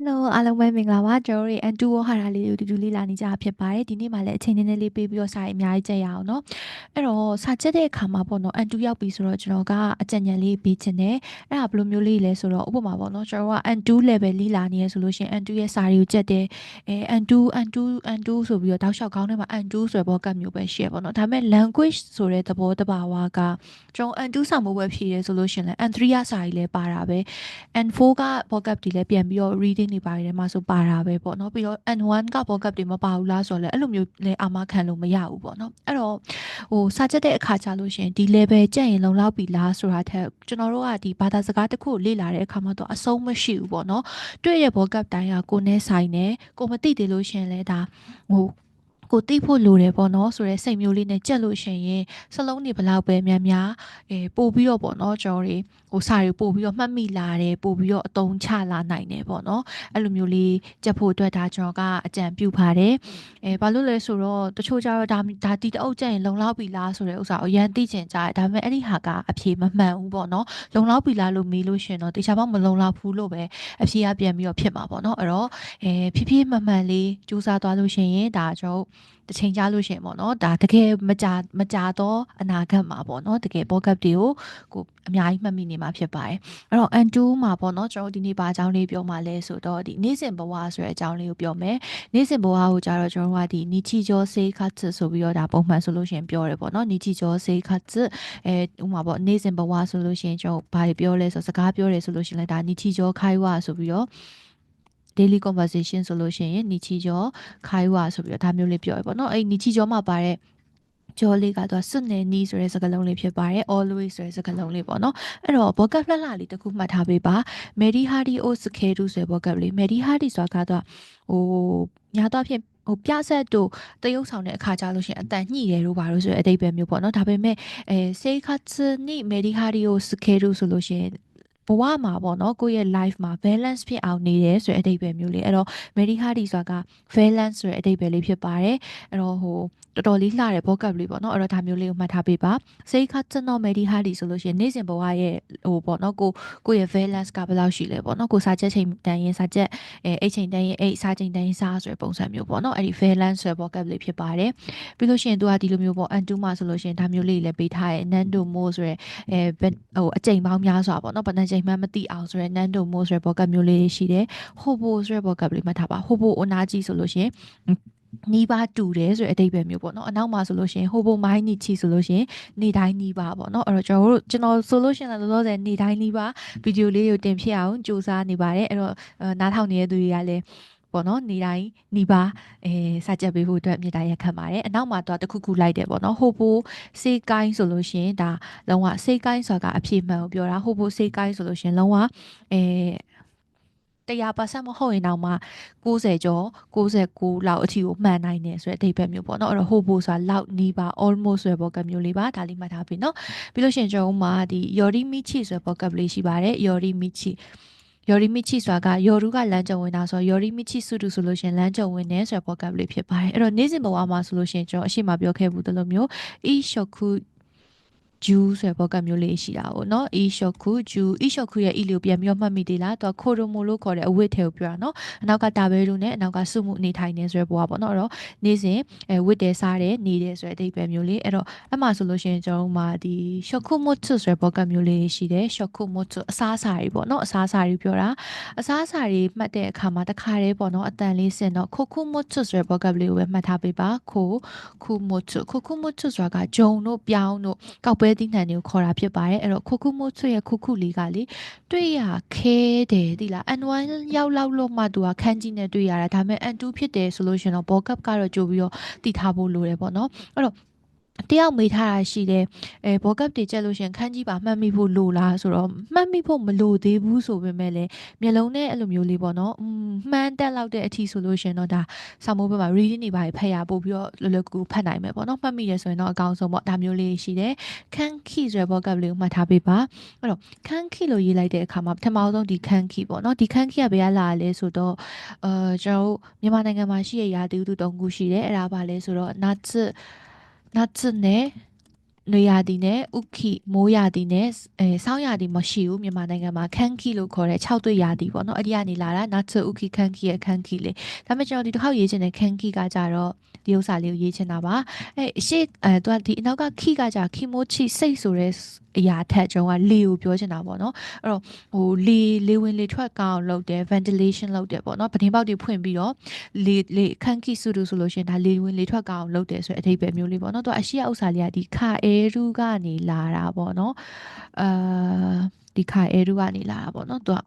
Hello အားလုံးပဲမင်္ဂလာပါကျွန်တော်တို့ N2 ဝဟာရလေးကိုတူတူလေးလာနေကြဖြစ်ပါတယ်ဒီနေ့မှလည်းအချိန်နည်းနည်းလေးပေးပြီးတော့စာရေးအများကြီးကြက်ရအောင်เนาะအဲ့တော့စာချက်တဲ့အခါမှာပေါ့နော် N2 ရောက်ပြီဆိုတော့ကျွန်တော်ကအကြံဉာဏ်လေးပေးခြင်းတယ်အဲ့ဒါဘယ်လိုမျိုးလေးလဲဆိုတော့ဥပမာပေါ့နော်ကျွန်တော်က N2 level လေးလာနေရဆိုလို့ရှိရင် N2 ရဲ့စာတွေကိုကြက်တယ်အဲ N2 N2 N2 ဆိုပြီးတော့တောက်လျှောက်ခေါင်းထဲမှာ N2 ဆိုတဲ့ဘောကတ်မျိုးပဲရှိရပေါ့နော်ဒါပေမဲ့ language ဆိုတဲ့သဘောတဘာဝကကျွန်တော် N2 စာမိုးပဲဖြည့်ရဲဆိုလို့ရှိရင်လည်း N3 ရစာကြီးလည်းပါတာပဲ N4 က vocab တွေလည်းပြန်ပြီးတော့ reading တွေပါတယ်မှာဆိုပါတာပဲပေါ့နော်ပြီးတော့ N1 က vocab တွေမပါဘူးလားဆိုတော့လည်းအဲ့လိုမျိုးလည်းအာမခံလို့မရဘူးပေါ့နော်အဲ့တော့ဟိုစာချက်တဲ့အခါကျလို့ရှင်ဒီ level ကြက်ရင်လုံလောက်ပြီလားဆိုတာထက်ကျွန်တော်တို့ကဒီဘာသာစကားတစ်ခုလေ့လာတဲ့အခါမှာတော့အဆုံးမရှိဘူးပေါ့နော်တွေ့ရ vocab တိုင်းကကိုနဲ့ဆိုင်နေကိုမသိသေးလို့ရှင်လဲဒါဟို ကိုသိဖို့လိုတယ်ပေါ့နော်ဆိုတော့စိတ်မျိုးလေးနဲ့ကြက်လို့ရှင်ရင်စလုံးတွေဘလောက်ပဲများများအဲပို့ပြီးတော့ပေါ့နော်ကျွန်တော်တွေဟိုစာတွေပို့ပြီးတော့မှတ်မိလာတယ်ပို့ပြီးတော့အတုံးချလာနိုင်တယ်ပေါ့နော်အဲ့လိုမျိုးလေးကြက်ဖို့အတွက်ဒါကျွန်တော်ကအကြံပြုပါတယ်အဲဘာလို့လဲဆိုတော့တချို့ကျတော့ဒါဒါတီတအုပ်ကြက်ရင်လုံလောက်ပြီလားဆိုတဲ့ဥစ္စာကိုအရန်သိချင်ကြတယ်ဒါပေမဲ့အဲ့ဒီဟာကအဖြေမမှန်ဘူးပေါ့နော်လုံလောက်ပြီလားလို့မေးလို့ရှင်တော့တခြားဘောမလုံလောက်ဘူးလို့ပဲအဖြေကပြန်ပြီးတော့ဖြစ်မှာပေါ့နော်အဲ့တော့အဲဖြည်းဖြည်းမှန်မှန်လေးစူးစမ်းသွားလို့ရှင်ရင်ဒါကျွန်တော်တစ်ချိန်ကြာလို့ရှင်ပေါ့နော်ဒါတကယ်မကြမကြတော့အနာဂတ်မှာပေါ့နော်တကယ်ဘောကပ်တွေကိုကိုအများကြီးမှတ်မိနေမှာဖြစ်ပါတယ်အဲ့တော့ N2 မှာပေါ့နော်ကျွန်တော်ဒီနေ့ပါအကြောင်းလေးပြောမှလဲဆိုတော့ဒီနေ့စဉ်ဘဝဆိုတဲ့အကြောင်းလေးကိုပြောမယ်နေ့စဉ်ဘဝကိုကြတော့ကျွန်တော်ကဒီနီချီကျော်စေးခတ်ဆိုပြီးတော့ဒါပုံမှန်ဆိုလို့ရှိရင်ပြောတယ်ပေါ့နော်နီချီကျော်စေးခတ်အဲဥမာပေါ့နေ့စဉ်ဘဝဆိုလို့ရှိရင်ကျွန်တော်ဘာတွေပြောလဲဆိုစကားပြောတယ်ဆိုလို့ရှိရင်လည်းဒါနီချီကျော်ခိုင်းဝဆိုပြီးတော့ daily conversation ဆိုလို့ရှိရင်နီချီကျော်ခိုင်းဝဆိုပြီးတော့ဒါမျိုးလေးပြောရပေါ့နော်အဲ့နီချီကျော်မှာပါတဲ့ကျော်လေးကတော့စွနေနီးဆိုတဲ့စကားလုံးလေးဖြစ်ပါတယ် always ဆိုတဲ့စကားလုံးလေးပေါ့နော်အဲ့တော့ vocab လှလှလေးတစ်ခုမှတ်ထားပေးပါ Mary Hardy o Skeru ဆိုတဲ့ vocab လေး Mary Hardy ဆိုတာကတော့ဟိုညာတော့ဖြစ်ဟိုပြဆက်တို့တရုပ်ဆောင်တဲ့အခါကြလို့ရှိရင်အတန်ညှိတယ်လို့ပါလို့ဆိုတဲ့အတိတ်ပဲမျိုးပေါ့နော်ဒါပေမဲ့အဲစေခတ်နိမေဒီဟာဒီယိုစကေရူဆိုလို့ရှိရင် ဘဝမှာပေါ့နော်ကိုယ့်ရဲ့ life မှာ balance ဖြစ်အောင်နေတယ်ဆိုတဲ့အဓိပ္ပာယ်မျိုးလေးအဲ့တော့ Mary Hardy ဆိုတာက balance ဆိုတဲ့အဓိပ္ပာယ်လေးဖြစ်ပါတယ်အဲ့တော့ဟိုတော်တော်လေးလှတဲ့ vocab လေးပေါ့နော်အဲ့တော့ဒါမျိုးလေးကိုမှတ်ထားပေးပါစိတ်ခတ်ကျွန်တော် Mary Hardy ဆိုလို့ရှိရင်နေ့စဉ်ဘဝရဲ့ဟိုပေါ့နော်ကိုကိုယ့်ရဲ့ balance ကဘယ်လောက်ရှိလဲပေါ့နော်ကိုစာချက်ချိန်တန်ရင်စာချက်အဲအိတ်ချိန်တန်ရင်အိတ်စာချိန်တန်ရင်စာဆိုတဲ့ပုံစံမျိုးပေါ့နော်အဲ့ဒီ balance ဆိုတဲ့ vocab လေးဖြစ်ပါတယ်ပြီးလို့ရှိရင်သူကဒီလိုမျိုးပေါ့ antu မှာဆိုလို့ရှိရင်ဒါမျိုးလေးလည်းပေးထားရဲ့ nando mo ဆိုတဲ့အဲဟိုအချိန်ပေါင်းများစွာပေါ့နော်ဘယ်နှချိန်မှမသိအောင်ဆိုတဲ့ nando mo ဆိုတဲ့ vocab မျိုးလေးရှိတယ် hobo ဆိုတဲ့ vocab လေးမှတ်ထားပါ hobo အနာကြီးဆိုလို့ရှိရင်နီးပါးတူတယ်ဆိုတဲ့အဓိပ္ပာယ်မျိုးပေါ့နော်အနောက်မှာဆိုလို့ရှိရင်ဟိုဘိုမိုင်းနီချီဆိုလို့ရှိရင်နေတိုင်းနီးပါးပေါ့နော်အဲ့တော့ကျွန်တော်တို့ကျွန်တော်ဆိုလို့ရှိရင်လည်းလောလောဆယ်နေတိုင်းနီးပါးဗီဒီယိုလေးကိုတင်ဖြစ်အောင်စူးစမ်းနေပါတယ်အဲ့တော့နားထောင်နေတဲ့သူတွေကလည်း ပေါ့နော်နေတိုင်းနေပါအဲစာကြက်ပေးဖို့အတွက်မြေတားရက်ခံပါတယ်အနောက်မှာတော့တခုခုလိုက်တယ်ပေါ့နော်ဟိုဘိုစေးကိုင်းဆိုလို့ရှိရင်ဒါလုံးဝစေးကိုင်းဆိုတာကအပြည့်မှန်ကိုပြောတာဟိုဘိုစေးကိုင်းဆိုလို့ရှိရင်လုံးဝအဲ100%မဟုတ်ရင်တော့မှ90ကျော်69လောက်အထိကိုမှန်နိုင်တယ်ဆိုတဲ့အဓိပ္ပာယ်မျိုးပေါ့နော်အဲ့တော့ဟိုဘိုဆိုတာလောက်နီးပါ almost ဆိုတဲ့ vocab မျိုးလေးပါဒါလေးမှတ်ထားပြီနော်ပြီးလို့ရှိရင်ကျွန်တော်မှာဒီ yori michi ဆိုတဲ့ vocab လေးရှိပါတယ် yori michi ယော်ရီမီချီဆိုတာကယော်ရူကလမ်းကြုံဝင်တာဆိုယော်ရီမီချီစုတူဆိုလို့ရှင်လမ်းကြုံဝင်နေဆိုတဲ့ vocab လေးဖြစ်ပါတယ်အဲ့တော့နေ့စဉ်ဘဝမှာဆိုလို့ရှင်ကျွန်တော်အရှိမပြောခဲ့ဘူးတလို့မျိုး e shoku Jew ဆိုတဲ့ podcast မျိုးလေးရှိတာပေါ့နော် Ishoku Jew Ishoku ရဲ့ E လေးကိုပြန်ပြီးတော့မှတ်မိသေးလားသူက Koromo လို့ခေါ်တဲ့အဝတ်ထည်ကိုပြောတာနော်အနောက်ကတာဘဲလူနဲ့အနောက်ကစုမှုနေထိုင်နေဆိုတဲ့ဘဝပေါ့နော်အဲ့တော့နေ့စဉ်အဲဝတ်တယ်စားတယ်နေတယ်ဆိုတဲ့အဓိပ္ပာယ်မျိုးလေးအဲ့တော့အဲ့မှာဆိုလို့ရှိရင်ကျွန်တော်တို့ကဒီ Shoku Motsu ဆိုတဲ့ podcast မျိုးလေးရှိတယ် Shoku Motsu အစားအစာတွေပေါ့နော်အစားအစာတွေပြောတာအစားအစာတွေမှတ်တဲ့အခါမှာတခါတည်းပေါ့နော်အတန်လေးစင်တော့ Koku Motsu ဆိုတဲ့ podcast လေးကိုပဲမှတ်ထားပေးပါ Koku Motsu Koku Motsu ဆိုတာကဂျုံတို့ပြောင်းတို့ကောက်ပဲသီးနှံတွေကိုခေါ်တာဖြစ်ပါတယ်အဲ့တော့ခုခုမို့ဆွရဲ့ခုခုလေးကလေတွေ့ရခဲတယ်ဒီလား N1 ရောက်လောက်လို့မှသူကခန်းကြီးနဲ့တွေ့ရတာဒါပေမဲ့ N2 ဖြစ်တယ်ဆိုလို့ရှင်တော့ဘောကပ်ကတော့ကြိုပြီးတော့တည်ထားဖို့လိုတယ်ပေါ့နော်အဲ့တော့ တယောက်မေးထားတာရှိတယ်အဲဘောကပ်တွေကြက်လို့ရှင်ခန်းကြီးပါမှတ်မိဖို့လိုလားဆိုတော့မှတ်မိဖို့မလိုသေးဘူးဆိုပေမဲ့လည်းမျက်လုံးနဲ့အဲ့လိုမျိုးလေးပေါ့နော်อืมမှန်းတက်လောက်တဲ့အထီဆိုလို့ရှင်တော့ဒါစာမိုးဘက်မှာ reading တွေပါဖတ်ရပို့ပြီးတော့လွယ်လွယ်ကူကူဖတ်နိုင်မယ်ပေါ့နော်မှတ်မိရဆိုရင်တော့အကောင်းဆုံးပေါ့ဒါမျိုးလေးရှိတယ်ခန်းခီဆိုတဲ့ဘောကပ်လေးကိုမှတ်ထားပေးပါအဲ့တော့ခန်းခီလို့ရေးလိုက်တဲ့အခါမှာပထမဆုံးဒီခန်းခီပေါ့နော်ဒီခန်းခီကဘယ်ကလာလဲဆိုတော့အဲကျွန်တော်မြန်မာနိုင်ငံမှာရှိရရာတူတူတုံးခုရှိတယ်အဲ့ဒါပါလဲဆိုတော့နာ ချစ် နာချစ်နဲ့နွေရာသီနဲ့ဥခိမိုးရာသီနဲ့အဲဆောင်းရာသီမရှိဘူးမြန်မာနိုင်ငံမှာခန်းခီလို့ခေါ်တဲ့6သွေးရာသီပေါ့နော်အဲ့ဒီကနေလာတာနောက်ထပ်ဥခိခန်းခီရဲ့ခန်းခီလေဒါပေမဲ့ကျွန်တော်ဒီတစ်ခေါက်ရေးချင်တဲ့ခန်းခီကကြတော့ဒီဥစ္စာလေးကိုရေးချင်တာပါအဲရှေ့အဲသူကဒီအနောက်ကခီကကြခီမိုချီစိတ်ဆိုတဲ့အရာထက်ကျွန်တော်ကလေကိုပြောချင်တာပေါ့နော်အဲ့တော့ဟိုလေလေဝင်လေထွက်ကောင်းလုပ်တယ် ventilation လုပ်တယ်ပေါ့နော်ပတင်းပေါက်တွေဖွင့်ပြီးတော့လေလေခန်းခိစုတူဆိုလို့ရှိရင်ဒါလေဝင်လေထွက်ကောင်းလုပ်တယ်ဆိုတဲ့အဓိပ္ပာယ်မျိုးလေးပေါ့နော်သူကအရှိရဥစ္စာလေးကဒီခါအဲရူကနေလာတာပေါ့နော်အာဒီခါအဲရူကနေလာတာပေါ့နော်သူက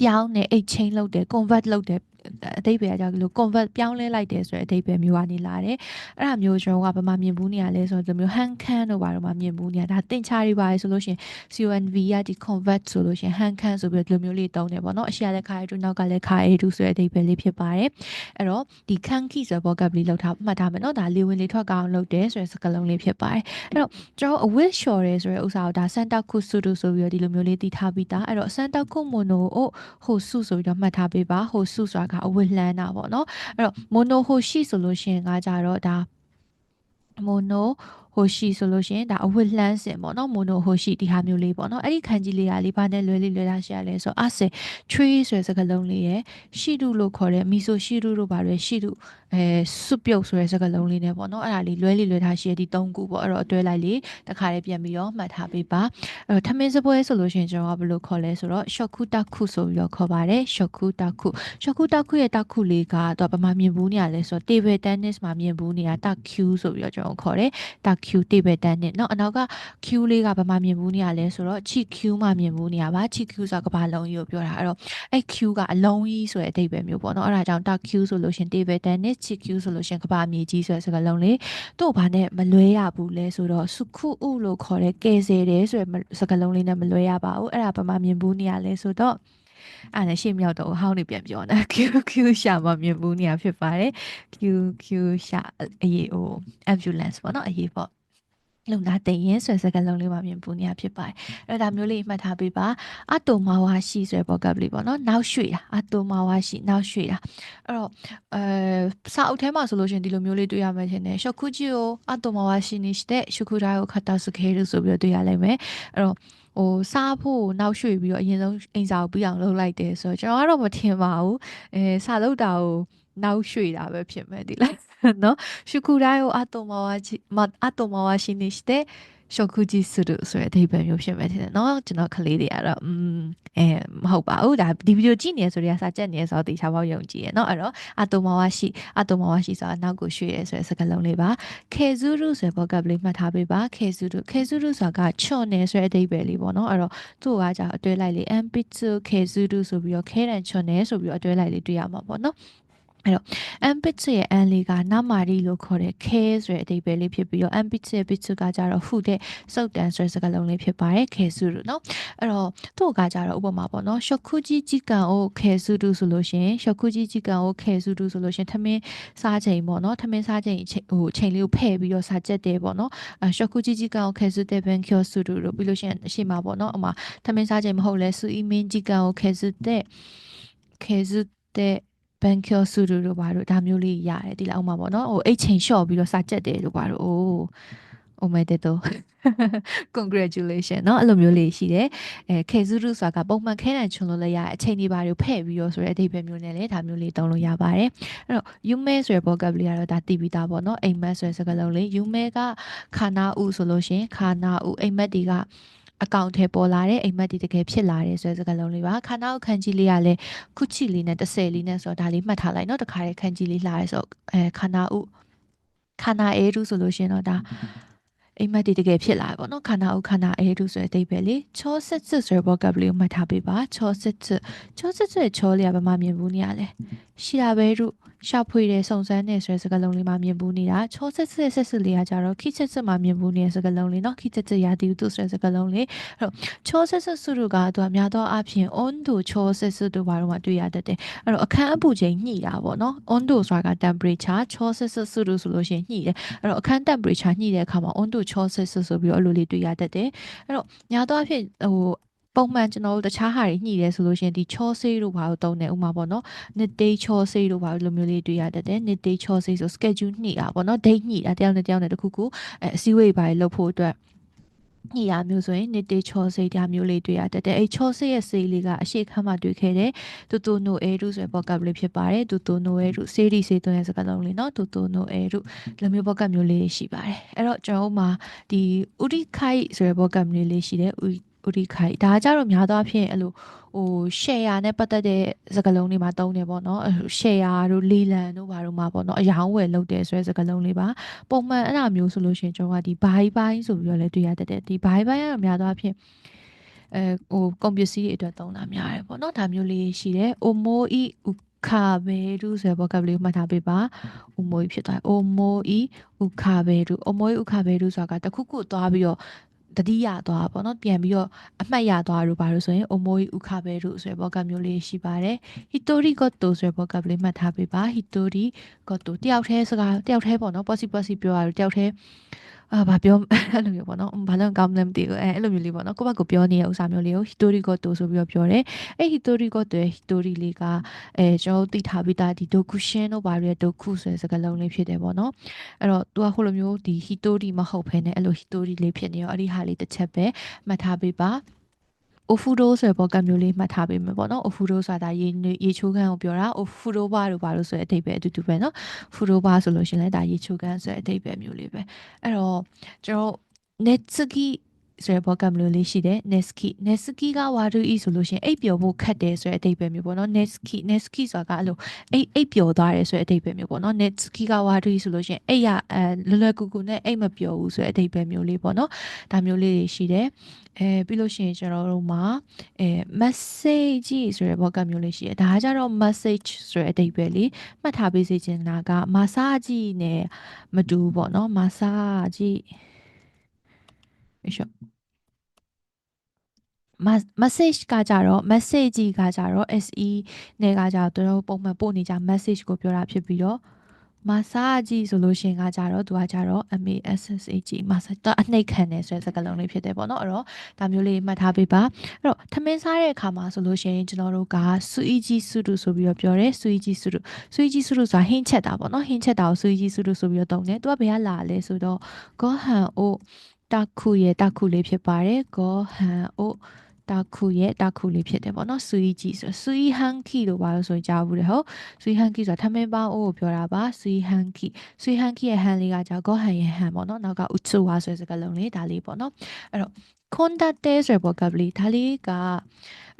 ပြောင်းနေအိတ်ချင်းလုပ်တယ် convert လုပ်တယ် အတိတ်ပဲအကြောင်းလို့ convert ပြောင်းလဲလိုက်တယ်ဆိုတဲ့အတိတ်ပဲမျိုးကနေလာတယ်အဲ့ဒါမျိုးကျွန်တော်ကဘာမှမြင်ဘူးနေရလဲဆိုတော့ဒီမျိုး hand can တို့ဘာလို့မှမြင်ဘူးနေရဒါတင်ချာတွေပါလေဆိုလို့ရှင် CONV ကဒီ convert ဆိုလို့ရှင် hand can ဆိုပြီးဒီလိုမျိုးလေးတုံးတယ်ပေါ့နော်အရှိရတဲ့ခါရတူနောက်ကလည်းခါရတူဆိုတဲ့အတိတ်ပဲလေးဖြစ်ပါတယ်အဲ့တော့ဒီ can key ဆိုတဲ့ vocabulary လောက်ထားမှတ်ထားမယ်နော်ဒါလေဝင်လေထွက်ကောင်းလုပ်တယ်ဆိုတဲ့စကားလုံးလေးဖြစ်ပါတယ်အဲ့တော့ကျွန်တော် a with shore ရဲဆိုတဲ့ဥစ္စာကိုဒါ santa kusudu ဆိုပြီးတော့ဒီလိုမျိုးလေးတည်ထားပြီးသားအဲ့တော့ santa kumono ကိုဟိုစုဆိုပြီးတော့မှတ်ထားပေးပါဟိုစုဆိုတာက a with လှမ်းတာပေါ့နော်အဲ့တော့ mono hoshi ဆိုလို့ရှိရင်ကကြတော့ဒါ mono ဟိုရှိဆိုလို့ရှိရင်ဒါအဝတ်လှမ်းစင်ပေါ့နော်မိုနိုဟိုရှိဒီဟာမျိုးလေးပေါ့နော်အဲ့ဒီခန်းကြီးလေးကလေးဘာနဲ့လွယ်လေးလွယ်တာရှိရလဲဆိုအဆေ tree ဆိုတဲ့စကားလုံးလေးရယ်ရှိတုလို့ခေါ်တဲ့မီဆိုရှိတုလို့ပါတယ်ရှိတုအဲစွပြုတ်ဆိုတဲ့စကားလုံးလေးနဲ့ပေါ့နော်အဲ့ဒါလေးလွဲလေးလွယ်ထားရှိရဒီ၃ခုပေါ့အဲ့တော့အတွဲလိုက်လေးတခါလေးပြန်ပြီးတော့မှတ်ထားပေးပါအဲ့တော့ထမင်းစပွဲဆိုလို့ရှိရင်ကျွန်တော်ကဘယ်လိုခေါ်လဲဆိုတော့ shoku taku ဆိုပြီးတော့ခေါ်ပါတယ် shoku taku shoku taku ရဲ့ taku လေးကတော့ဗမာမြင်ဘူးနေရလဲဆိုတော့ table tennis မှာမြင်ဘူးနေတာ taku ဆိုပြီးတော့ကျွန်တော်ခေါ်တယ် taku table tennis เนาะအနောက်က Q လေးကဘာမှမြင်ဘူးနေရလဲဆိုတော့ chi Q မှမြင်ဘူးနေရပါ chi Q ဆိုတာကဘာလုံးကြီးကိုပြောတာအဲ့တော့အဲ့ Q ကအလုံးကြီးဆိုတဲ့အဓိပ္ပာယ်မျိုးပေါ့เนาะအဲ့ဒါကြောင့် taku ဆိုလို့ရှင် table tennis chi Q ဆိုလို့ရှင်ကဘာမြေကြီးဆိုတဲ့စကားလုံးလေးတို့ဘာနဲ့မလွဲရဘူးလဲဆိုတော့စုခုဥလို့ခေါ်တဲ့ကဲဆယ်တယ်ဆိုတဲ့စကားလုံးလေးနဲ့မလွဲရပါဘူးအဲ့ဒါဘာမှမြင်ဘူးနေရလဲဆိုတော့ အဲ့ဒါရှေ့မြောက်တော့ဟောင်းနေပြန်ပြောနေတာ Q Q ရှာမမြင်ဘူးနေရဖြစ်ပါတယ် Q Q ရှာအရေးဟို ambulance ပေါ့နော်အရေးပေါ့လုံနာတရင်ဆွဲစကားလုံးလေးမှာမြင်ပူနေရဖြစ်ပါတယ်အဲ့ဒါမျိုးလေးမှတ်ထားပေးပါအတုမဝါရှိဆွဲပေါ့ကပ်လေးပေါ့နော်နောက်ရွှေ့တာအတုမဝါရှိနောက်ရွှေ့တာအဲ့တော့အဲစာအုပ်ထဲမှာဆိုလို့ရှိရင်ဒီလိုမျိုးလေးတွေ့ရမယ်ထင်တယ်ရှော့ခုဂျီကိုအတုမဝါရှိနေတဲ့ရှုခုဒါကိုခတ်တာစခဲလို့ဆိုပြီးတော့တွေ့ရလိမ့်မယ်အဲ့တော့ ဟိုစားဖို့နောက်ရွှေ့ပြီးတော့အရင်ဆုံးအိမ်စာကိုပြီးအောင်လုပ်လိုက်တယ်ဆိုတော့ကျွန်တော်ကတော့မထင်ပါဘူးအဲစာလုပ်တာကိုနောက်ရွှေ့တာပဲဖြစ်မယ်ဒီလိုက်နော်ရှုခုတိုင်းကိုအတုံမဝါအတုံမဝါရှိနေして ရှော့ကူဂျီဆူဒူဆိုတဲ့အဓိပ္ပာယ်မျိုးဖြစ်မယ်ထင်တယ်เนาะကျွန်တော်ကလေးတွေကတော့อืมအဲမဟုတ်ပါဘူးဒါဒီဗီဒီယိုကြည့်နေရဆိုရစာကြက်နေရဆိုတော့တေချာပေါက်ယုံကြည်ရเนาะအဲ့တော့အတိုမာဝါရှိအတိုမာဝါရှိဆိုတာနောက်ကိုရွှေ့ရဆိုတဲ့စကားလုံးလေးပါခေဇူရုဆိုတဲ့ဘောကပ်လေးမှတ်ထားပေးပါခေဇူရုခေဇူရုဆိုတာကချွန်နေဆိုတဲ့အဓိပ္ပာယ်လေးပေါ့เนาะအဲ့တော့သူ့ကကြာအတွဲလိုက်လေး ambitsu ခေဇူရုဆိုပြီးတော့ခဲတန်ချွန်နေဆိုပြီးတော့အတွဲလိုက်လေးတွေ့ရမှာပေါ့เนาะ အဲ့တော့ ambitsu ရဲ့ an လေးကနာမာရီလို့ခေါ်တဲ့ ke ဆိုတဲ့အဓိပ္ပာယ်လေးဖြစ်ပြီးတော့ ambitsu ရဲ့ bitsu ကကြတော့ဟုတဲ့စုတ်တန်ဆိုတဲ့စကားလုံးလေးဖြစ်ပါတယ် ke su လို့နော်အဲ့တော့သူ့ကကြတော့ဥပမာပေါ့နော် shokuji jikan o ke su du ဆိုလို့ရှင် shokuji jikan o ke su du ဆိုလို့ရှင်ထမင်းစားချိန်ပေါ့နော်ထမင်းစားချိန်ဟိုချိန်လေးကိုဖဲ့ပြီးတော့စာကြက်တယ်ပေါ့နော် shokuji jikan o ke su de ben kyo su du လို့ပြီးလို့ရှင်ရှေ့မှာပေါ့နော်ဥမာထမင်းစားချိန်မဟုတ်လဲ su imin jikan o ke su de ke su de ဘန်ကျော်ဆူတူတို့ဘာတို့ဒါမျိုးလေးရတယ်ဒီလောက်မှပေါ့နော်ဟိုအိတ်ချိန်လျှော့ပြီးတော့စာကြက်တယ်လို့ဘာတို့အိုး oh my god congratulation เนาะအဲ့လိုမျိုးလေးရှိတယ်အဲခေဇူရုဆိုတာကပုံမှန်ခဲတံချွန်လို့လည်းရအချိန်ဒီပါတွေဖဲ့ပြီးတော့ဆိုတဲ့အဓိပ္ပာယ်မျိုးနဲ့လည်းဒါမျိုးလေးသုံးလို့ရပါတယ်အဲ့တော့ yume ဆိုတဲ့ vocabulary ကတော့ဒါတည်ပြီးသားပေါ့เนาะအိမ်မက်ဆိုတဲ့စကားလုံးလေး yume ကခါနာဥဆိုလို့ရှင်ခါနာဥအိမ်မက်တွေက အကောင့်ထဲပေါ်လာတဲ့အိမ်မက်ဒီတကယ်ဖြစ်လာတယ်ဆိုတဲ့စကားလုံးလေးပါခန္ဓာကိုယ်ခန်းကြီးလေးကလည်းခုချီလေးနဲ့တဆယ်လေးနဲ့ဆိုတော့ဒါလေးမှတ်ထားလိုက်နော်တခါတည်းခန်းကြီးလေးလာတယ်ဆိုတော့အဲခန္ဓာဥခန္ဓာအေရုဆိုလို့ရှင်တော့ဒါအိမ်မက်ဒီတကယ်ဖြစ်လာပေါ့နော်ခန္ဓာဥခန္ဓာအေရုဆိုတဲ့အဓိပ္ပာယ်လေးချောစစ်စစ်ဆိုတဲ့ဘောကပ်လေးကိုမှတ်ထားပေးပါချောစစ်စစ်ချောစစ်စစ်ချောလေးကဘာမှမြင်ဘူးနေရလဲရှိတာပဲရုရှာဖွေတယ်စုံစမ်းတယ်ဆိုတဲ့စကားလုံးလေးမှာမြင်ဘူးနေတာချောဆက်ဆက်ဆက်ဆက်လေးကကြတော့ခိချက်ချက်မှာမြင်ဘူးနေတဲ့စကားလုံးလေးเนาะခိချက်ချက်ရာတီဥတုဆိုတဲ့စကားလုံးလေးအဲ့တော့ချောဆက်ဆက်စုတို့ကသူကများသောအားဖြင့် on တို့ချောဆက်ဆက်တို့ဘာလို့မှတွေ့ရတတ်တယ်အဲ့တော့အခန်းအပူချိန်ညှိတာပေါ့เนาะ on တို့ဆိုတာက temperature ချောဆက်ဆက်စုတို့ဆိုလို့ရှိရင်ညှိတယ်အဲ့တော့အခန်း temperature ညှိတဲ့အခါမှာ on တို့ချောဆက်ဆက်ဆိုပြီးတော့အဲ့လိုလေးတွေ့ရတတ်တယ်အဲ့တော့များသောအားဖြင့်ဟို ပုံမှန်ကျွန်တော်တို့တခြားဟာတွေညှိတယ်ဆိုလို့ရှိရင်ဒီချောဆေးတို့ဘာလို့တုံးတယ်ဥမာပေါ့နော်နှစ် day ချောဆေးတို့ဘာလို့လိုမျိုးလေးတွေ့ရတတ်တယ်နှစ် day ချောဆေးဆို schedule ညှိတာပေါ့နော် date ညှိတာတယောက်နဲ့တယောက်နဲ့တခုခုအဲအစည်းအဝေးဘာတွေလုပ်ဖို့အတွက်ညှိရမျိုးဆိုရင်နှစ်တေချောစိတ်တရားမျိုးလေးတွေ့ရတတ်တယ်အဲချောစိတ်ရဲ့စိတ်လေးကအရှိခမ်းမှတွေ့ခဲ့တယ်တူတူနိုအဲရုဆိုတဲ့ဘော့ကပ်လေးဖြစ်ပါတယ်တူတူနိုအဲရုစေးဒီစေးသွင်းတဲ့စကားလုံးလေးနော်တူတူနိုအဲရုဒီလိုမျိုးဘော့ကပ်မျိုးလေးရှိပါတယ်အဲ့တော့ကျွန်တော်တို့မှာဒီဥဒိခိုက်ဆိုတဲ့ဘော့ကပ်မျိုးလေးရှိတယ် ဥဥဒိခိုက်ဒါကြတော့များသောအားဖြင့်အဲ့လိုဟို share နဲ့ပတ်သက်တဲ့စကားလုံးတွေမှာတုံးတယ်ပေါ့နော် share တို့ leland တို့ဘာတို့မှာပေါ့နော်အယောင်းဝယ်လုပ်တယ်ဆိုတဲ့စကားလုံးလေးပါပုံမှန်အဲ့လိုမျိုးဆိုလို့ရှိရင်ကျွန်တော်ကဒီ buy ပိုင်းဆိုပြီးတော့လည်းတွေ့ရတတ်တယ်ဒီ buy ပိုင်းကတော့များသောအားဖြင့်အဲဟိုကွန်ပျူတာတွေအတွက်သုံးတာများတယ်ပေါ့နော်ဒါမျိုးလေးရှိတယ် omo i ခါဘဲရူဆိုတဲ့ vocabulary ကိုမှတ်ထားပေးပါ။ omo ဖြစ်သွား omo i ဥခါဘဲရူ omo i ဥခါဘဲရူဆိုတာကတခုခုသွားပြီးတော့ တတိယသွားပေါ့နော်ပြန်ပြီးတော့အမှတ်ရသွားလို့ပါလို့ဆိုရင် omoi ukabe လို့ဆိုရဘောကမျိုးလေးရှိပါတယ် hitori goto ဆိုရဘောကလေးမှတ်ထားပေးပါ hitori goto တယောက်တည်းစကားတယောက်တည်းပေါ့နော် possible possible ပြောရလို့တယောက်တည်း အာဘာပြောအဲ့လိုမျိုးပေါ့နော်ဘာလို့ကောင်းလဲမသိဘူးအဲအဲ့လိုမျိုးလေးပေါ့နော်ကိုယ့်ဘက်ကိုပြောနေတဲ့ဥစ္စာမျိုးလေးကို hitori goto ဆိုပြီးတော့ပြောတယ်အဲ့ hitori goto ရဲ့ hitori လေးကအဲကျွန်တော်သိထားပြီးသားဒီ dokushin တို့ဘာတွေ doku ဆိုတဲ့စကားလုံးလေးဖြစ်တယ်ပေါ့နော်အဲ့တော့သူကဟိုလိုမျိုးဒီ hitori မဟုတ်ဘဲနဲ့အဲ့လို hitori လေးဖြစ်နေရောအဲ့ဒီဟာလေးတစ်ချက်ပဲမှတ်ထားပေးပါ အိုဖူဒိုဆိုတဲ့ဘောကမျိုးလေးမှတ်ထားပေးမယ်ပေါ့နော်အိုဖူဒိုဆိုတာရေရေချိုးခန်းကိုပြောတာအိုဖူဒိုဘာလို့ဘာလို့ဆိုတဲ့အဓိပ္ပာယ်အတူတူပဲနော်ဖူဒိုဘာဆိုလို့ရှင်လဲဒါရေချိုးခန်းဆိုတဲ့အဓိပ္ပာယ်မျိုးလေးပဲအဲ့တော့ကျွန်တော် netsuki ဆိုတဲ့ဘောကမျိုးလေးရှိတယ် neski neski ကဝါဒူဤဆိုလို့ရှင်အိပ်ပျော်ဖို့ခတ်တယ်ဆိုတဲ့အဓိပ္ပာယ်မျိုးပေါ့နော် neski neski ဆိုတာကအဲ့လိုအိပ်အိပ်ပျော်သွားတယ်ဆိုတဲ့အဓိပ္ပာယ်မျိုးပေါ့နော် neski ကဝါဒူဤဆိုလို့ရှင်အိပ်ရအဲလွယ်လွယ်ကူကူနဲ့အိပ်မပျော်ဘူးဆိုတဲ့အဓိပ္ပာယ်မျိုးလေးပေါ့နော်ဒါမျိုးလေးတွေရှိတယ်အဲပြီးလို့ရှိရင်ကျွန်တော်တို့မှာအဲ message ဆိုတဲ့ဘောကမျိုးလေးရှိတယ်ဒါကကြတော့ message ဆိုတဲ့အဓိပ္ပာယ်လေးမှတ်ထားပေးစေချင်တာက massage နဲ့မတူဘူးပေါ့နော် massage ရှော့ message ကကြတော့ message ကကြတော့ SE နဲ့ကကြတော့တို့ပုံမှန်ပို့နေကြ message ကိုပြောတာဖြစ်ပြီးတော့ massage ဆိုလို့ရှိရင်ကကြတော့သူကကြတော့ MASSAG massage တော့အနှိတ်ခံတယ်ဆိုတဲ့စကားလုံးလေးဖြစ်တယ်ပေါ့နော်အဲ့တော့ဒါမျိုးလေးမှတ်ထားပေးပါအဲ့တော့ထမင်းစားတဲ့အခါမှာဆိုလို့ရှိရင်ကျွန်တော်တို့က suiji suru ဆိုပြီးတော့ပြောတယ် suiji suru suiji suru ဆိုတာဟင်းချက်တာပေါ့နော်ဟင်းချက်တာကို suiji suru ဆိုပြီးတော့တုံးတယ်သူကဘယ်ကလာလဲဆိုတော့ gohan o တခုရဲ့တခုလေးဖြစ်ပါတယ် gohan o တာခုရဲ့တာခုလေးဖြစ်တယ်ပေါ့နော်ဆူီကြီးဆိုဆူီဟန်ကီလို့ပါလို့ဆိုရင်ကြားဘူးတယ်ဟုတ်ဆူီဟန်ကီဆိုတာထမင်းပေါင်းအိုးကိုပြောတာပါဆူီဟန်ကီဆူီဟန်ကီရဲ့ဟန်လေးကကြာဂေါဟန်ရဲ့ဟန်ပေါ့နော်နောက်ကဥချူဝါဆိုတဲ့စကားလုံးလေးဒါလေးပေါ့နော်အဲ့တော့ခွန်တတဲဆိုတဲ့ဘောကပလီဒါလေးက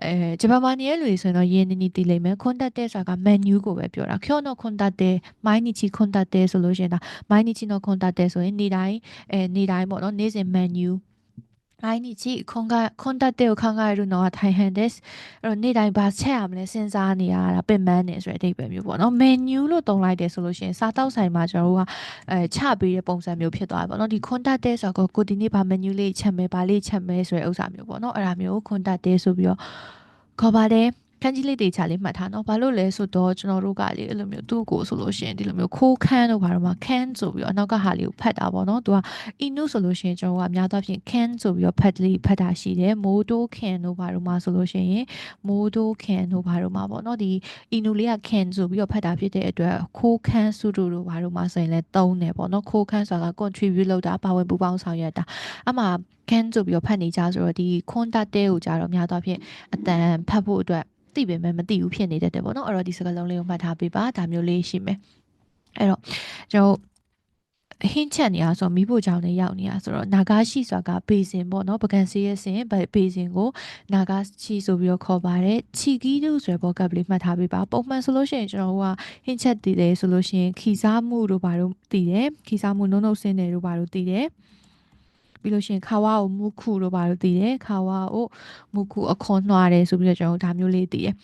အဲဂျပန်မှာနေတဲ့လူတွေဆိုရင်တော့ရင်းနေနေသိလိမ့်မယ်ခွန်တတဲဆိုတာက menu ကိုပဲပြောတာကျောင်းတော့ခွန်တတဲမိုင်းနီချီခွန်တတဲဆိုလို့ရှိရင်ဒါမိုင်းနီချီတော့ခွန်တတဲဆိုရင်နေတိုင်းအဲနေတိုင်းပေါ့နော်နေ့စဉ် menu 毎日献立を考えるのは大変です。အဲ့တော့နေ့တိုင်းဘာချက်ရမလဲစဉ်းစားနေရတာပင်ပန်းနေဆိုတဲ့အဓိပ္ပာယ်မျိုးပေါ့နော်။ menu လို့တုံးလိုက်တယ်ဆိုလို့ရှိရင်စားတောက်ဆိုင်မှာကျွန်တော်တို့ကအဲချပေးတဲ့ပုံစံမျိုးဖြစ်သွားပြီပေါ့နော်။ဒီ contact ဆိုတော့ကိုဒီနေ့ဘာ menu လေးချက်မယ်ဘာလေးချက်မယ်ဆိုတဲ့ဥစ္စာမျိုးပေါ့နော်။အဲ့ဒါမျိုး contact ဆိုပြီးတော့ခေါ်ပါတယ်။ ခန်းကြီးလေးတေချာလေးမှတ်ထားနော်ဘာလို့လဲဆိုတော့ကျွန်တော်တို့ကလေအဲ့လိုမျိုးသူ့ကိုဆိုလို့ရှိရင်ဒီလိုမျိုးခိုးခန်းတို့ဘာလို့မှခန်းဆိုပြီးတော့အနောက်ကဟာလေးကိုဖတ်တာပေါ့နော်သူကအီနုဆိုလို့ရှိရင်ကျွန်တော်ကအများသောဖြင့်ခန်းဆိုပြီးတော့ဖတ်လေးဖတ်တာရှိတယ်မိုးတိုးခန်တို့ဘာလို့မှဆိုလို့ရှိရင်မိုးတိုးခန်တို့ဘာလို့မှပေါ့နော်ဒီအီနုလေးကခန်ဆိုပြီးတော့ဖတ်တာဖြစ်တဲ့အတွက်ခိုးခန်းစုတို့တို့ဘာလို့မှဆိုရင်လည်းသုံးတယ်ပေါ့နော်ခိုးခန်းဆိုတာက contribute လုပ်တာပါဝင်ပူးပေါင်းဆောင်ရွက်တာအမှကန်ဆိုပြီးတော့ဖတ်နေကြဆိုတော့ဒီခွန်တက်တဲကိုကြတော့များသောဖြင့်အတန်ဖတ်ဖို့အတွက် သိပေမဲ့မသိဘူးဖြစ်နေတတ်တယ်ပေါ့နော်အဲ့တော့ဒီစကားလုံးလေးကိုမှတ်ထားပေးပါဒါမျိုးလေးရှိမယ်အဲ့တော့ကျွန်တော်ဟင်းချက်နေရဆိုမိဖို့ကြောင့်လည်းရောက်နေရဆိုတော့နာဂါရှိဆိုတာကဘေစင်ပေါ့နော်ပကံစီရဲ့စင်ဘေစင်ကိုနာဂါရှိဆိုပြီးတော့ခေါ်ပါတယ်ချီကီးတို့ဆိုတဲ့ဘောကပ်လေးမှတ်ထားပေးပါပုံမှန်ဆိုလို့ရှိရင်ကျွန်တော်တို့ကဟင်းချက်တည်တယ်ဆိုလို့ရှိရင်ခီစားမှုတို့ဘာလို့တည်တယ်ခီစားမှုနုံနုံစင်းတယ်တို့ဘာလို့တည်တယ် ပြီးလို့ရှိရင်ခါဝါကိုမုခုလို့ပါလို့သိတယ်ခါဝါကိုမုခုအခွန်နှွားတယ်ဆိုပြီးတော့ကျွန်တော်ဒါမျိုးလေးသိတယ်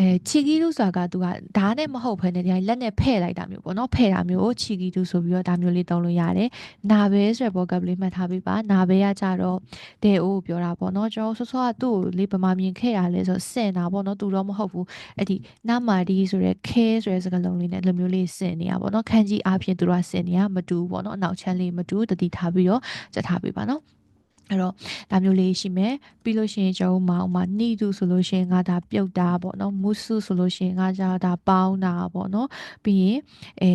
အဲချီကီလူဆိုတာကသူကဓာတ်နဲ့မဟုတ်ဘဲနဲ့ဒီလက်နဲ့ဖဲ့လိုက်တာမျိုးပေါ့နော်ဖဲ့တာမျိုးကိုချီကီလူဆိုပြီးတော့ဒါမျိုးလေးသုံးလို့ရတယ်နာဘဲဆိုတဲ့ဘောကပ်လေးမှတ်ထားပေးပါနာဘဲကကြတော့တဲ့အိုးပြောတာပေါ့နော်ကျွန်တော်ဆောဆောကသူ့ကိုလေးပမာမြင်ခဲ့ရလဲဆိုစင်တာပေါ့နော်သူတော့မဟုတ်ဘူးအဲ့ဒီနာမာဒီဆိုတဲ့ခဲဆိုတဲ့စကားလုံးလေးနဲ့လိုမျိုးလေးစင်နေရပေါ့နော်ခန်းကြီးအားဖြင့်သူတို့ကစင်နေရမတူဘူးပေါ့နော်အနောက်ချမ်းလေးမတူတတိထားပြီးတော့စက်ထားပေးပါနော် အဲ့တော့ဒါမျိုးလေးရှိမယ်ပြီးလို့ရှိရင်ကျွန်တော်တို့မှာဥမာနှိတုဆိုလို့ရှိရင်ငါဒါပြုတ်တာပေါ့နော်မုဆုဆိုလို့ရှိရင်ငါကြဒါပေါင်းတာပေါ့နော်ပြီးရင်အဲ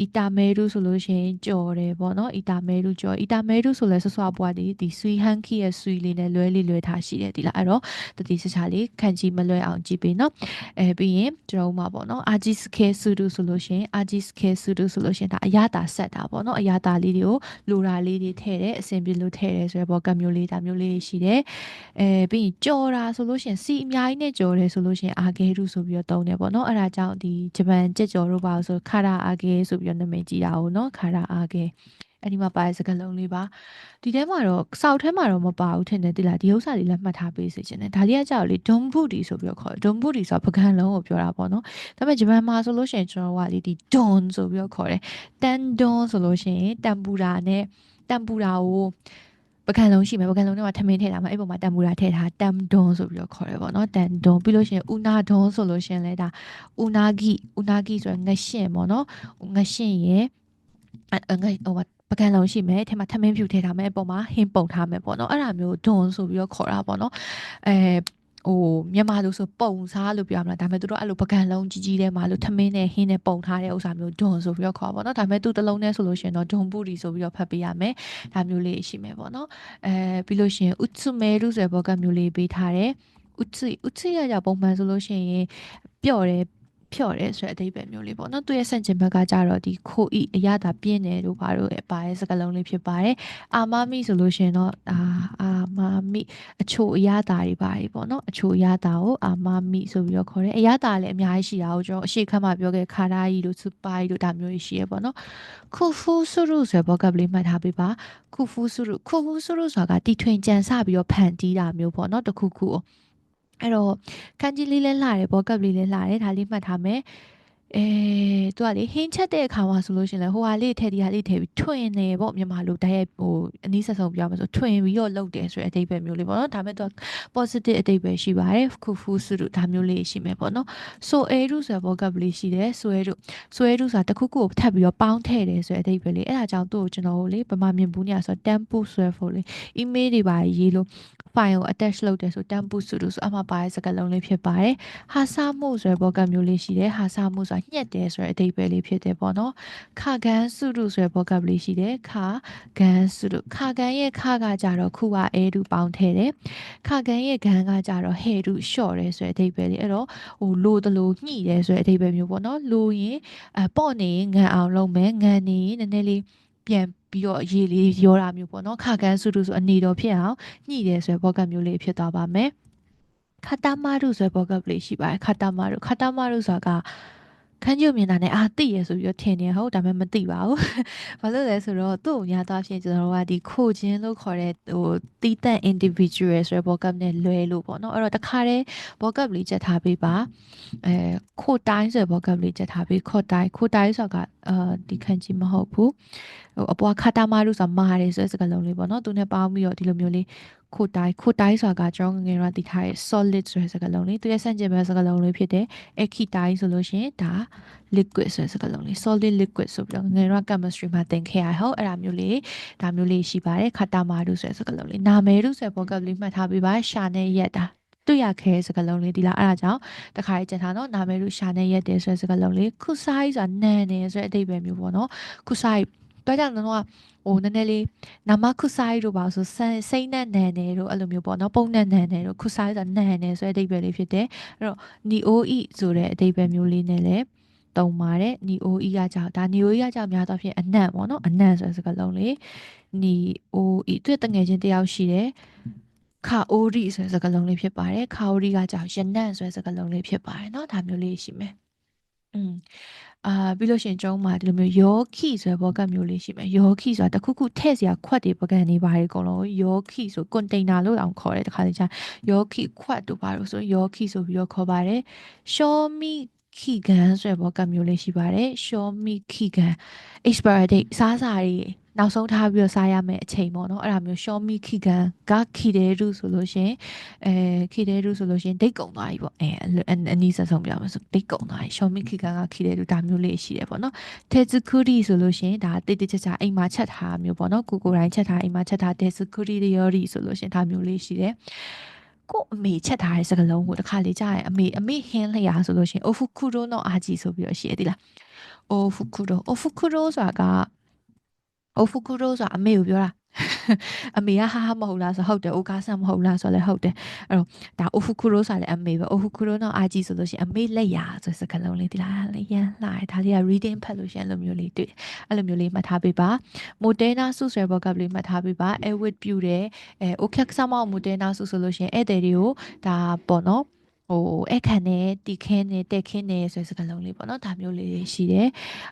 အီတာမဲရုဆိုလို့ရှိရင်ကြော်တယ်ပေါ့နော်အီတာမဲရုကြော်အီတာမဲရုဆိုလဲဆွဆွပွားဒီဒီဆွီဟန်ခီရဲ့ဆွီလေးနဲ့လွဲလေးလွဲထားရှိတယ်ဒီလားအဲ့တော့တတိစချာလေးခန့်ကြည့်မလွဲအောင်ကြည့်ပေးနော်အဲပြီးရင်ကျွန်တော်တို့မှာပေါ့နော်အာဂျီစခဲဆူဒူဆိုလို့ရှိရင်အာဂျီစခဲဆူဒူဆိုလို့ရှိရင်ဒါအရတာဆက်တာပေါ့နော်အရတာလေးတွေကိုလိုတာလေးတွေထည့်တယ်အဆင်ပြေလို့ထည့်တယ်ဆိုရယ်ပေါ့ကမျိုးလေးဒါမျိုးလေးရှိတယ်အဲပြီးရင်ကြော်တာဆိုလို့ရှိရင်စီအများကြီးနဲ့ကြော်တယ်ဆိုလို့ရှိရင်အာဂဲရုဆိုပြီးတော့တုံးတယ်ပေါ့နော်အဲ့ဒါကြောင့်ဒီဂျပန်ကြက်ကြော်တို့ပါဆိုခါရာအာဂဲဆိုပြီးတော့နာမည်ကြီးတာဟုတ်နော်ခါရာအာဂဲအဲ့ဒီမှာပါတဲ့စကားလုံးလေးပါဒီထဲမှာတော့စောက်ထဲမှာတော့မပါဘူးထင်တယ်တိလားဒီဥစ္စာလေးလည်းမှတ်ထားပေးစေချင်တယ်ဒါလေးကကြောက်လေဒွန်ဘူဒီဆိုပြီးတော့ခေါ်တယ်ဒွန်ဘူဒီဆိုတာပကံလုံးကိုပြောတာပေါ့နော်ဒါပေမဲ့ဂျပန်မှာဆိုလို့ရှိရင်ကျွန်တော်ကလေဒီဒွန်ဆိုပြီးတော့ခေါ်တယ်တန်ဒွန်ဆိုလို့ရှိရင်တန်ပူရာနဲ့တန်ပူရာကို ပကံလုံးရှိမယ်ပကံလုံးထဲမှာထမင်းထည့်တာမှာအဲ့ပုံမှာတန်ပူရာထည့်ထားတမ်ဒွန်ဆိုပြီးတော့ခေါ်တယ်ပေါ့နော်တန်ဒွန်ပြီးလို့ရှိရင်ဥနာဒွန်ဆိုလို့ရှိရင်လည်းဒါဥနာဂီဥနာဂီဆိုရင်ငရှင့်ပေါ့နော်ငရှင့်ရဲ့ငဟိုပကံလုံးရှိမယ်အဲထဲမှာထမင်းဖြူထည့်ထားမယ်အပေါ်မှာဟင်းပုံထားမယ်ပေါ့နော်အဲ့ဒါမျိုးဒွန်ဆိုပြီးတော့ခေါ်တာပေါ့နော်အဲ ဟိုမြန်မာလိုဆိုပုံစားလို့ပြောရမလားဒါပေမဲ့သူတို့အဲ့လိုပကံလုံးကြီးကြီးထဲမှာလို့ထမင်းနဲ့ဟင်းနဲ့ပုံထားတဲ့ဥစ္စာမျိုးဒွန်ဆိုပြီးတော့ခေါ်ပါတော့ဒါပေမဲ့သူတစ်လုံးနဲ့ဆိုလို့ရှိရင်တော့ဒွန်ပူရီဆိုပြီးတော့ဖတ်ပေးရမယ်ဒါမျိုးလေးရှိမယ်ပေါ့နော်အဲပြီးလို့ရှိရင်ဥတ္စုမဲရုဆိုတဲ့ဘောကမျိုးလေးပေးထားတယ်ဥတ္စုဥတ္စုရကြပုံမှန်ဆိုလို့ရှိရင်ပျော့တယ် ဖြော့တယ်ဆိုတဲ့အဓိပ္ပာယ်မျိုးလေးပေါ့နော်သူရဲ့ဆန့်ကျင်ဘက်ကကြတော့ဒီခိုဤအရသာပြင်းတယ်လို့ဘာလို့ပါရဲ့စကားလုံးလေးဖြစ်ပါတယ်အာမမီဆိုလို့ရှင်တော့အာအာမမီအချိုအရသာတွေပါတယ်ပေါ့နော်အချိုအရသာကိုအာမမီဆိုပြီးတော့ခေါ်တယ်အရသာလည်းအများကြီးရှိတာကိုကျွန်တော်အရှိခတ်မှပြောခဲ့ခါရာကြီးတို့စူပါကြီးတို့ဒါမျိုးကြီးရှိရပေါ့နော်ခုဖူးဆုရုဆိုတဲ့ဘောကပ်လေးမှတ်ထားပေးပါခုဖူးဆုရုခုဖူးဆုရုဆိုတာကတီထွင်ကြံစပြီးတော့ဖန်တီးတာမျိုးပေါ့နော်တခုခု အဲ့တော့ခန်းကြီးလေးလဲလှတယ်ဘောကပ်လေးလဲလှတယ်ဒါလေးမှတ်ထားမယ် အဲသူကလေဟင်းချက်တဲ့အခါမှာဆိုလို့ရှင်လဲဟိုဟာလေးထည့်ဒီဟာလေးထည့်ပြီးထွင်နေပေါ့မြန်မာလိုတိုက်ရိုက်ဟိုအနည်းဆက်ဆုံးပြောမှာဆိုထွင်ပြီးတော့လုပ်တယ်ဆိုတဲ့အဓိပ္ပာယ်မျိုးလေးပေါ့နော်ဒါမဲ့သူက positive အဓိပ္ပာယ်ရှိပါတယ်ခုဖူးစုတို့ဒါမျိုးလေးရှိမယ်ပေါ့နော်ဆိုအဲရုဆိုတဲ့ vocabulary ရှိတယ်ဆိုအဲရုဆိုအဲရုဆိုတာတခုခုကိုထပ်ပြီးတော့ပေါင်းထည့်တယ်ဆိုတဲ့အဓိပ္ပာယ်လေးအဲ့ဒါကြောင့်သူ့ကိုကျွန်တော်တို့လေဗမာမြင်ဘူးညဆိုတော့ tempo ဆွဲဖို့လေ email တွေပါရေးလို့ file ကို attach လုပ်တယ်ဆို tempo ဆိုလို့ဆိုအမှပါတဲ့စကားလုံးလေးဖြစ်ပါတယ်ဟာဆာမှုဆိုတဲ့ vocab မျိုးလေးရှိတယ်ဟာဆာမှုဆိုတာညှက်တယ်ဆိုတဲ့အဓိပ္ပာယ်လေးဖြစ်တယ်ပေါ့နော်ခါကန်စုရုဆိုတဲ့ vocab လေးရှိတယ်ခါကန်စုရုခါကန်ရဲ့ခါကကြတော့ခုကအဲဒူပေါင်းထဲတယ်ခါကန်ရဲ့ကန်ကကြတော့ဟဲဒူရှော့တယ်ဆိုတဲ့အဓိပ္ပာယ်လေးအဲ့တော့ဟိုလိုတလိုညှိတယ်ဆိုတဲ့အဓိပ္ပာယ်မျိုးပေါ့နော်လိုရင်အပေါ့နေရင်ငံအောင်လုပ်မယ်ငံနေရင်နည်းနည်းလေးပြန်ပြီးတော့ရေလေးရောတာမျိုးပေါ့နော်ခါကန်စုတုဆိုအနေတော်ဖြစ်အောင်ညှိတယ်ဆိုရယ်ဘောကမျိုးလေးဖြစ်သွားပါမယ်ခတာမာရုဆိုရယ်ဘောကလေးရှိပါတယ်ခတာမာရုခတာမာရုဆိုတာက ခန်းကျုပ်မြင်တာနဲ့အာသိရဆိုပြီးတော့ထင်နေဟုတ်ဒါပေမဲ့မသိပါဘူး။ဘာလို့လဲဆိုတော့သူ့ကိုညာသွားဖြစ်ကျွန်တော်တို့ကဒီခိုခြင်းလို့ခေါ်တဲ့ဟိုတီးတန့် individual ဆိုတဲ့ vocab နဲ့လွဲလို့ပေါ့နော်အဲ့တော့တခါတည်း vocab လေးချက်ထားပေးပါအဲခိုတိုင်းဆိုတဲ့ vocab လေးချက်ထားပေးခိုတိုင်းခိုတိုင်းဆိုတာကအာဒီခန်းကြီးမဟုတ်ဘူးဟိုအပွားခတာမာရုဆိုတာမာတယ်ဆိုတဲ့စကားလုံးလေးပေါ့နော်သူနဲ့ပေါင်းပြီးတော့ဒီလိုမျိုးလေး ခိုတိုင်းခိုတိုင်းဆိုတာကကျွန်တော်ငငယ်တော့တည်ထားတဲ့ solid ဆိုတဲ့စကားလုံးလေးသူရဲ့ဆန့်ကျင်ဘက်စကားလုံးလေးဖြစ်တယ်အခီတိုင်းဆိုလို့ရှိရင်ဒါ liquid ဆိုတဲ့စကားလုံးလေး solid liquid ဆိုပြီးတော့ငယ်တော့ chemistry မှာသင်ခဲ့ရဟုတ်အဲ့ဒါမျိုးလေးဒါမျိုးလေးရှိပါတယ်ခတာမာရုဆိုတဲ့စကားလုံးလေးနာမည်ရုဆိုတဲ့ vocab လေးမှတ်ထားပေးပါရှာနဲ့ရက်တာတွေ့ရခဲစကားလုံးလေးဒီလားအဲ့ဒါကြောင့်တခါရေးချက်ထားနော်နာမည်လို့ရှာနေရက်တယ်ဆိုတဲ့စကားလုံးလေးခုဆိုင်ဆိုတာနန်နေဆိုတဲ့အဓိပ္ပာယ်မျိုးပေါ့နော်ခုဆိုင် တွားကြတော့ကဟိုနည်းနည်းလေးနာမခုဆိုင်တို့ပါဆိုစိတ်နဲ့နန်နေတို့အဲ့လိုမျိုးပေါ့နော်ပုံနဲ့နန်နေတို့ခုဆိုင်ဆိုတာနန်နေဆိုတဲ့အဓိပ္ပာယ်လေးဖြစ်တယ်အဲ့တော့ NEOE ဆိုတဲ့အဓိပ္ပာယ်မျိုးလေးနဲ့လည်းတုံပါတယ် NEOE ကကြောင့်ဒါ NEOE ကကြောင့်များသောအားဖြင့်အနံ့ပေါ့နော်အနံ့ဆိုတဲ့စကားလုံးလေး NEOE သူ့တငယ်ချင်းတယောက်ရှိတယ်ခါအိုရီဆိုတဲ့စကားလုံးလေးဖြစ်ပါတယ်ခါအိုရီကကြောင့်ရနံ့ဆိုတဲ့စကားလုံးလေးဖြစ်ပါတယ်เนาะဒါမျိုးလေးရှိမယ်อืม အာပြီးလို့ရှိရင်ကျုံးမှာဒီလိုမျိုးယောခိဆိုတဲ့ဘောကမျိုးလေးရှိမယ်ယောခိဆိုတာတခုခုထည့်စရာခွက်တွေပကံနေပါတယ်အကုန်လုံးယောခိဆိုကွန်တိန်နာလို့တောင်ခေါ်တယ်တခါတည်းကျယောခိခွက်တို့ပါလို့ဆိုယောခိဆိုပြီးတော့ခေါ်ပါတယ်ရှောမီခိကန်ဆိုတဲ့ဘောကမျိုးလေးရှိပါတယ်ရှောမီခိကန် expiry date စားစာတွေ နောက်ဆုံးထားပြီးတော့စားရမယ့်အချိန်ပေါ့နော်အဲ့ဒါမျိုးရှောမီခီကန်ကခီတဲရုဆိုလို့ရှင်အဲခီတဲရုဆိုလို့ရှင်ဒိတ်ကုံသွားပြီပေါ့အဲအနီးဆက်ဆုံးပြပါဆိုဒိတ်ကုံသွားပြီရှောမီခီကန်ကခီတဲရုဒါမျိုးလေးရှိတယ်ပေါ့နော်တေဇကူရီဆိုလို့ရှင်ဒါတိတ်တိတ်ချာချာအိမ်မှာချက်ထားမျိုးပေါ့နော်ကိုကိုတိုင်းချက်ထားအိမ်မှာချက်ထားတေဇကူရီရောရီဆိုလို့ရှင်ဒါမျိုးလေးရှိတယ်ကိုအမေချက်ထားတဲ့စကလုံးကိုတစ်ခါလေကြားရင်အမေအမေဟင်းလျာဆိုလို့ရှင်အိုဖူကူရိုနိုအာဂျီဆိုပြီးတော့ရှိရသေးလားအိုဖူကူရိုအိုဖူကူရိုဆိုတာက အိုဖူကူရိုဆိုတာအမေကိုပြောတာအမေကဟာဟာမဟုတ်လားဆိုဟုတ်တယ်အိုကာဆန်မဟုတ်လားဆိုလည်းဟုတ်တယ်အဲ့တော့ဒါအိုဖူကူရိုဆိုလည်းအမေပဲအိုဖူကူရိုနော်အာဂျီဆိုလို့ရှိရင်အမေလက်ရာဆိုစကားလုံးလေးဒီလားလေရန်လာတယ်ဒါလေးက reading ဖတ်လို့ရှိရင်အဲ့လိုမျိုးလေးတွေ့အဲ့လိုမျိုးလေးမှတ်ထားပေးပါမိုတဲနာဆုဆွဲဘောကပ်လေးမှတ်ထားပေးပါအဲဝစ်ပြူတယ်အဲအိုခက်ဆာမောမိုတဲနာဆုဆိုလို့ရှိရင်ဧည့်သည်တွေကိုဒါပေါ့နော် ဟိုအခန့်နဲ့တီခင်းနဲ့တက်ခင်းနဲ့ဆိုတဲ့စကားလုံးလေးပေါ့နော်ဒါမျိုးလေးရှိတယ်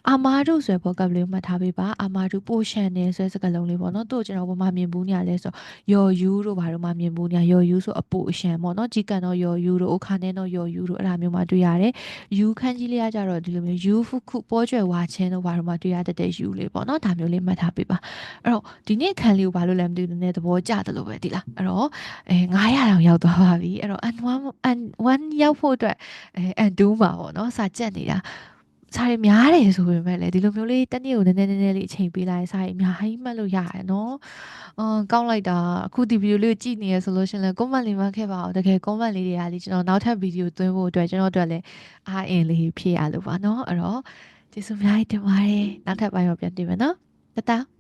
အာမာဒုဆိုတဲ့ဘောကပ်လေးမှတ်ထားပေးပါအာမာဒုပိုရှန်နဲ့ဆိုတဲ့စကားလုံးလေးပေါ့နော်တို့ကျွန်တော်ဘာမှမြင်ဘူးညာလဲဆိုယော်ယူတို့ဘာလို့မှမြင်ဘူးညာယော်ယူဆိုအပိုရှန်ပေါ့နော်ကြီးကန်တော့ယော်ယူတို့အခါနဲ့တော့ယော်ယူတို့အဲ့ဒါမျိုးမှတွေ့ရတယ်ယူခန်းကြီးလေးကကြတော့ဒီလိုမျိုးယူဖုခုပေါ်ကျွယ်ဝါချင်းတို့ဘာလို့မှတွေ့ရတဲ့ယူလေးပေါ့နော်ဒါမျိုးလေးမှတ်ထားပေးပါအဲ့တော့ဒီနေ့ခန်းလေးကိုဘာလို့လဲမသိဘူးနည်းသဘောကျတယ်လို့ပဲဒီလားအဲ့တော့အဲ900တောင်ရောက်သွားပါပြီအဲ့တော့ N1 N1 ရောက်ဖို့အတွက်အဲ N2 မှာပေါ့နော်စာကြက်နေတာစာရီများတယ်ဆိုပေမဲ့လည်းဒီလိုမျိုးလေးတနေ့ကိုနည်းနည်းနည်းနည်းလေးအချိန်ပေးလိုက်စာရီအများကြီးမှတ်လို့ရတယ်နော်။အမ်ကောင်းလိုက်တာအခုဒီဗီဒီယိုလေးကိုကြည့်နေရဆိုလို့ရှင်လည်း comment လေးမှခဲ့ပါအောင်တကယ် comment လေးတွေကလေကျွန်တော်နောက်ထပ်ဗီဒီယိုသွင်းဖို့အတွက်ကျွန်တော်တို့လည်းအားအင်လေးဖြည့်ရလို့ပါနော်။အဲ့တော့ကျေးဇူးအများကြီးတင်ပါတယ်။နောက်ထပ်ပိုင်းမှာပြန်တွေ့မယ်နော်။တတ